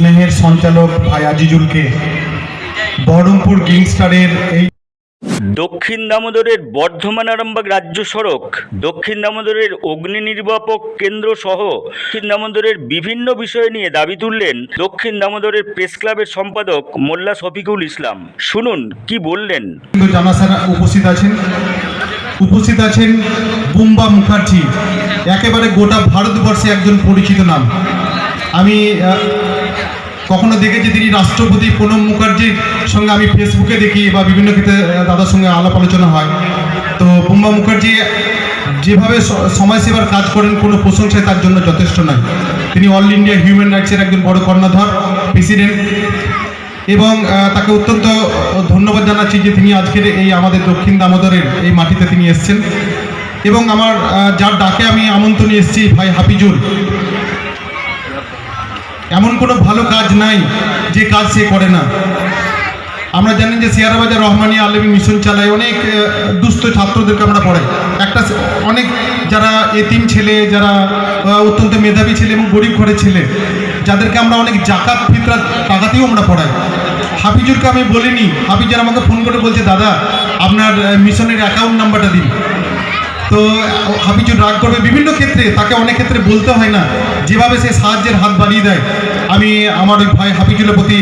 স্নেহের সঞ্চালক ভাই আজিজুলকে। বহরমপুর গ্যাংস্টারের এই দক্ষিণ দামোদরের বর্ধমান আরামবাগ রাজ্য সড়ক দক্ষিণ দামোদরের অগ্নি নির্বাপক কেন্দ্র সহ দক্ষিণ দামোদরের বিভিন্ন বিষয় নিয়ে দাবি তুললেন দক্ষিণ দামোদরের প্রেস ক্লাবের সম্পাদক মোল্লা শফিকুল ইসলাম। শুনুন কি বললেন? জানাসারা উপস্থিত আছেন? উপস্থিত আছেন বুম্বা মুখার্জি। একেবারে গোটা ভারতবর্ষে একজন পরিচিত নাম। আমি কখনো দেখেছি তিনি রাষ্ট্রপতি প্রণব মুখার্জির সঙ্গে আমি ফেসবুকে দেখি বা বিভিন্ন ক্ষেত্রে দাদার সঙ্গে আলাপ আলোচনা হয়। তো বুম্বা মুখার্জি যেভাবে সমাজসেবার কাজ করেন, কোনো প্রশংসায় তার জন্য যথেষ্ট নয়। তিনি অল ইন্ডিয়া হিউম্যান রাইটসের একজন বড় কর্ণধার প্রেসিডেন্ট এবং তাকে অত্যন্ত ধন্যবাদ জানাচ্ছি যে তিনি আজকের এই আমাদের দক্ষিণ দামোদরের এই মাটিতে তিনি এসছেন। এবং আমার যার ডাকে আমি আমন্ত্রণে এসেছি ভাই হাফিজুল। এমন কোনো ভালো কাজ নাই যে কাজ সে করে না। আমরা জানি যে সিয়ারাবাজার রহমানি আলমী মিশন চালায় অনেক দুস্থ ছাত্রদেরকে আমরা পড়াই। একটা অনেক যারা এতিম ছেলে, যারা অত্যন্ত মেধাবী ছেলে এবং গরিব ঘরের ছেলে, যাদেরকে আমরা অনেক জাকাত ফিতরাত টাকাতেও আমরা পড়াই। হাফিজুরকে আমি বলিনি হাফিজুর আমাকে ফোন করে বলছে, দাদা, আপনার মিশনের অ্যাকাউন্ট নাম্বারটা দিন। তো হাফিজুর রাগ করবে বিভিন্ন ক্ষেত্রে, তাকে অনেক ক্ষেত্রে বলতে হয় না। যেভাবে সে সাহায্যের হাত বাড়িয়ে দেয়। আমি আমার ওই ভাই হাফিজুলের প্রতি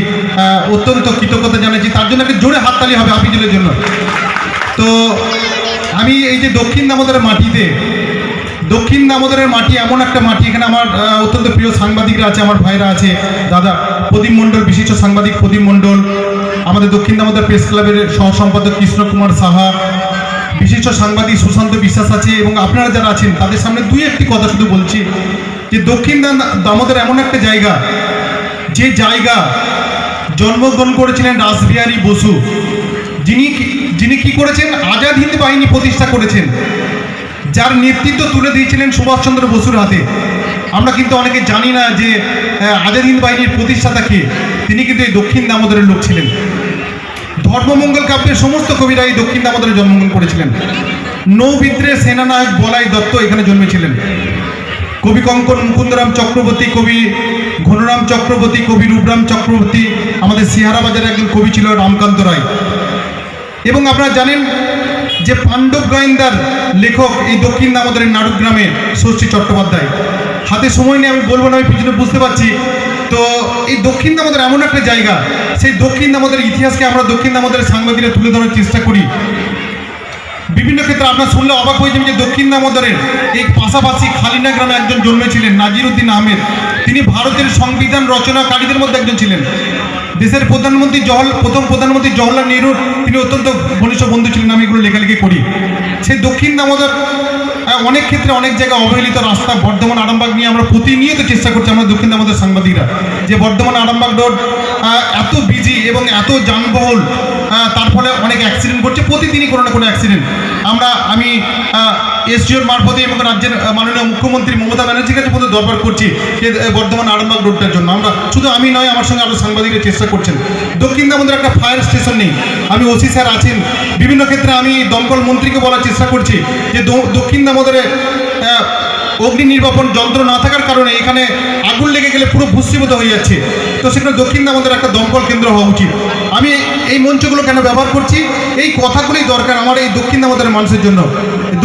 অত্যন্ত কৃতজ্ঞতা জানাচ্ছি। তার জন্য একটা জোরে হাততালি হবে হাফিজুলের জন্য। তো আমি এই যে দক্ষিণ দামোদরের মাটিতে, দক্ষিণ দামোদরের মাটি এমন একটা মাটি, এখানে আমার অত্যন্ত প্রিয় সাংবাদিকরা আছে, আমার ভাইরা আছে। দাদা, প্রদীপ মণ্ডল, বিশিষ্ট সাংবাদিক প্রদীপ মণ্ডল, আমাদের দক্ষিণ দামোদর প্রেস ক্লাবের সহ সম্পাদক কৃষ্ণ কুমার সাহা সাংবাদিক সুশান্ত বিশ্বাস আছে এবং আপনারা যারা আছেন, তাদের সামনে দুই একটি কথা শুধু বলছি। যে দক্ষিণ দামোদর এমন একটা জায়গা, যে জায়গা জন্মগ্রহণ করেছিলেন রাসবিহারী বসু। যিনি যিনি কি করেছেন? আজাদ হিন্দ বাহিনী প্রতিষ্ঠা করেছেন। যার নেতৃত্ব তুলে দিয়েছিলেন সুভাষচন্দ্র বসুর হাতে। আমরা কিন্তু অনেকে জানি না যে আজাদ হিন্দ বাহিনীর প্রতিষ্ঠাতা কে। তিনি কিন্তু এই দক্ষিণ দামোদরের লোক ছিলেন। ধর্মমঙ্গল কাব্যের সমস্ত কবিরা এই দক্ষিণ দামোদরে জন্মগ্রহণ করেছিলেন। নৌবিদ্রে সেনানায়ক বলাই দত্ত এখানে জন্মেছিলেন। কবি কঙ্কন মুকুন্দরাম চক্রবর্তী, কবি ঘনরাম চক্রবর্তী, কবি রূপরাম চক্রবর্তী, আমাদের সিহারা বাজারের একজন কবি ছিল রামকান্ত রায়। এবং আপনারা জানেন যে পাণ্ডব গোয়েন্দার লেখক এই দক্ষিণ দামোদরের নাড়ুগ্রামে ষষ্ঠী চট্টোপাধ্যায়। হাতে সময় নিয়ে আমি বলব না, আমি পিছনে বুঝতে পারছি। দক্ষিণ দামোদর এমন একটা জায়গা, সেই দক্ষিণ দামোদরের ইতিহাসকে আমরা দক্ষিণ দামোদরের সাংবাদিকরা তুলে ধরার চেষ্টা করি। বিভিন্ন ক্ষেত্রে আপনার শুনলে অবাক হয়ে যাবেন যে দক্ষিণ দামোদরের এই পাশাপাশি খালিনা গ্রামে একজন জন্মেছিলেন নাজির উদ্দিন আহমেদ। তিনি ভারতের সংবিধান রচনাকারীদের মধ্যে একজন ছিলেন। দেশের প্রধানমন্ত্রী জওয়াহর, প্রথম প্রধানমন্ত্রী জওহরলাল নেহরুর তিনি অত্যন্ত ঘনিষ্ঠ বন্ধু ছিলেন, আমি এগুলো লেখালেখি করি। সেই দক্ষিণ দামোদর অনেক ক্ষেত্রে অনেক জায়গায় অবহেলিত রাস্তা, বর্ধমান আরামবাগ নিয়ে আমরা প্রতিনিয়ত চেষ্টা করছি আমরা দক্ষিণ আমাদের সাংবাদিকরা, যে বর্ধমান আরামবাগ রোড এত বিজি এবং এত যানবহুল তার ফলে অনেক অ্যাক্সিডেন্ট ঘটছে প্রতিদিনই কোনো না কোনো অ্যাক্সিডেন্ট আমরা, আমি এসডিওর মারফতে এবং রাজ্যের মাননীয় মুখ্যমন্ত্রী মমতা ব্যানার্জির কাছে পর্যন্ত দরবার করছি যে বর্ধমান আরামবাগ রোডটার জন্য। আমরা, শুধু আমি নয়, আমার সঙ্গে আরও সাংবাদিকরা চেষ্টা করছেন। দক্ষিণ দামোদর একটা ফায়ার স্টেশন নেই। আমি ওসি স্যার আছেন। বিভিন্ন ক্ষেত্রে আমি দমকল মন্ত্রীকে বলার চেষ্টা করছি যে দক্ষিণ দামোদরে অগ্নি নির্বাপন যন্ত্র না থাকার কারণে এখানে আগুন লেগে গেলে পুরো ভূষীভূত হয়ে যাচ্ছে। তো সেখানে দক্ষিণ আমাদের একটা দমকল কেন্দ্র হওয়া উচিত। আমি এই মঞ্চগুলো কেন ব্যবহার করছি? এই কথাগুলোই দরকার আমার এই দক্ষিণ দামোদরের মানুষের জন্য।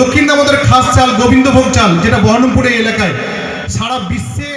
দক্ষিণ দামোদরের খাস চাল, গোবিন্দভোগ চাল, যেটা বহরমপুরে এলাকায়। সারা বিশ্বে